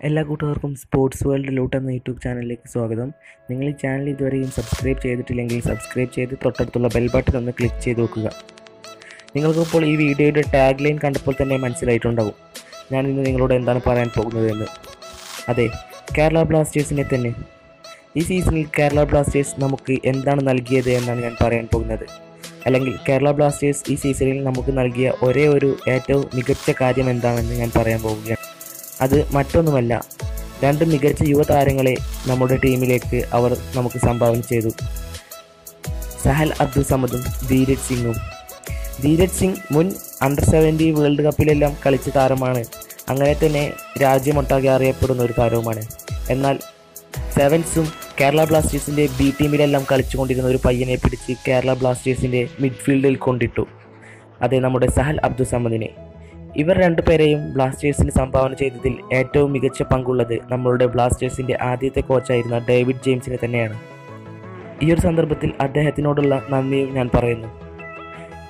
എല്ലാ കൂട്ടുകാർക്കും sports world loot എന്ന യൂട്യൂബ് ചാനലിലേക്ക് സ്വാഗതം. നിങ്ങൾ ഈ ചാനൽ ഇതുവരെയും സബ്സ്ക്രൈബ് ചെയ്തിട്ടില്ലെങ്കിൽ സബ്സ്ക്രൈബ് ചെയ്ത് തൊട്ടടുത്തുള്ള ബെൽ ബട്ടൺ ഒന്ന് ക്ലിക്ക് ചെയ്ത് നോക്കുക. നിങ്ങൾക്കിപ്പോൾ ഈ വീഡിയോയുടെ ടാഗ് ലൈൻ കണ്ടപ്പോൾ തന്നെ മനസ്സിലായിട്ടുണ്ടാവും. ഞാൻ ഇന്ന് നിങ്ങളോട് എന്താണ് പറയാൻ പോകുന്നത് എന്ന്. അതെ കേരള ബ്ലാസ്റ്റേഴ്സിനെ തന്നെ. ഈ സീസണിൽ കേരള ബ്ലാസ്റ്റേഴ്സ് നമുക്ക് എന്താണ് നൽകിയത് എന്നാണ് ഞാൻ പറയാൻ പോകുന്നത്. അല്ലെങ്കിൽ കേരള ബ്ലാസ്റ്റേഴ്സ് ഈ സീസണിൽ നമുക്ക് നൽകിയ ഒരേ ഒരു ഏറ്റവും മികച്ച കാര്യം എന്താണെന്ന് ഞാൻ പറയാൻ പോവുകയാണ് അത് മറ്റൊന്നുമല്ല. രണ്ട് മികച്ച യുവതാരങ്ങളെ നമ്മുടെ ടീമിലേക്ക് അവർ നമുക്ക് സംഭാവന ചെയ്തു. സഹൽ അബ്ദുൾ സമദും ധീരജ് സിംഗും. ധീരജ് സിംഗ് മുൻ അണ്ടർ സെവന്റി വേൾഡ് കപ്പിലെല്ലാം കളിച്ച താരമാണ്. അങ്ങനെ തന്നെ രാജ്യമൊട്ടാകെ അറിയപ്പെടുന്ന ഒരു താരവുമാണ്. എന്നാൽ സെവൻസും കേരള ബ്ലാസ്റ്റേഴ്സിന്റെ ബി ടീമിലെല്ലാം കളിച്ചുകൊണ്ടിരുന്ന ഒരു പയ്യനെ പിടിച്ച് കേരള ബ്ലാസ്റ്റേഴ്സിന്റെ മിഡ്ഫീൽഡിൽ കൊണ്ടിട്ടു. അതെ നമ്മുടെ സഹൽ അബ്ദുൾ സമദിനെ. ഇവർ രണ്ടുപേരെയും ബ്ലാസ്റ്റേഴ്സിന് സംഭാവന ചെയ്തതിൽ ഏറ്റവും മികച്ച പങ്കുള്ളത് നമ്മളുടെ ബ്ലാസ്റ്റേഴ്സിന്റെ ആദ്യത്തെ കോച്ചായിരുന്ന ഡേവിഡ് ജെയിംസിന് തന്നെയാണ്. ഈ ഒരു സന്ദർഭത്തിൽ അദ്ദേഹത്തിനോടുള്ള നന്ദിയും ഞാൻ പറയുന്നു.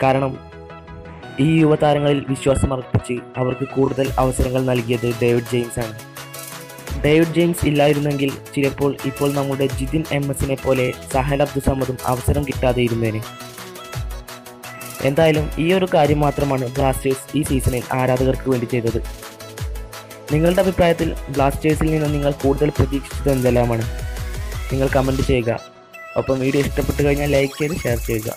കാരണം ഈ യുവതാരങ്ങളിൽ വിശ്വാസം അർപ്പിച്ച് അവർക്ക് കൂടുതൽ അവസരങ്ങൾ നൽകിയത് ഡേവിഡ് ജെയിംസ് ആണ് ഡേവിഡ് ജെയിംസ് ഇല്ലായിരുന്നെങ്കിൽ ചിലപ്പോൾ ഇപ്പോൾ നമ്മുടെ ജിതിൻ എം എസിനെ പോലെ സഹൽ അബ്ദുസമ്മദും അവസരം കിട്ടാതെ ഇരുന്നേനെ എന്തായാലും ഈ ഒരു കാര്യം മാത്രമാണ് ബ്ലാസ്റ്റേഴ്സ് ഈ സീസണിൽ ആരാധകർക്ക് വേണ്ടി ചെയ്തത്. നിങ്ങളുടെ അഭിപ്രായത്തിൽ ബ്ലാസ്റ്റേഴ്സിൽ നിന്ന് നിങ്ങൾ കൂടുതൽ പ്രതീക്ഷിച്ചത് എന്തെല്ലാമാണ്? നിങ്ങൾ കമന്റ് ചെയ്യുക. ഒപ്പം വീഡിയോ ഇഷ്ടപ്പെട്ടു കഴിഞ്ഞാൽ ലൈക്ക് ചെയ്ത് ഷെയർ ചെയ്യുക.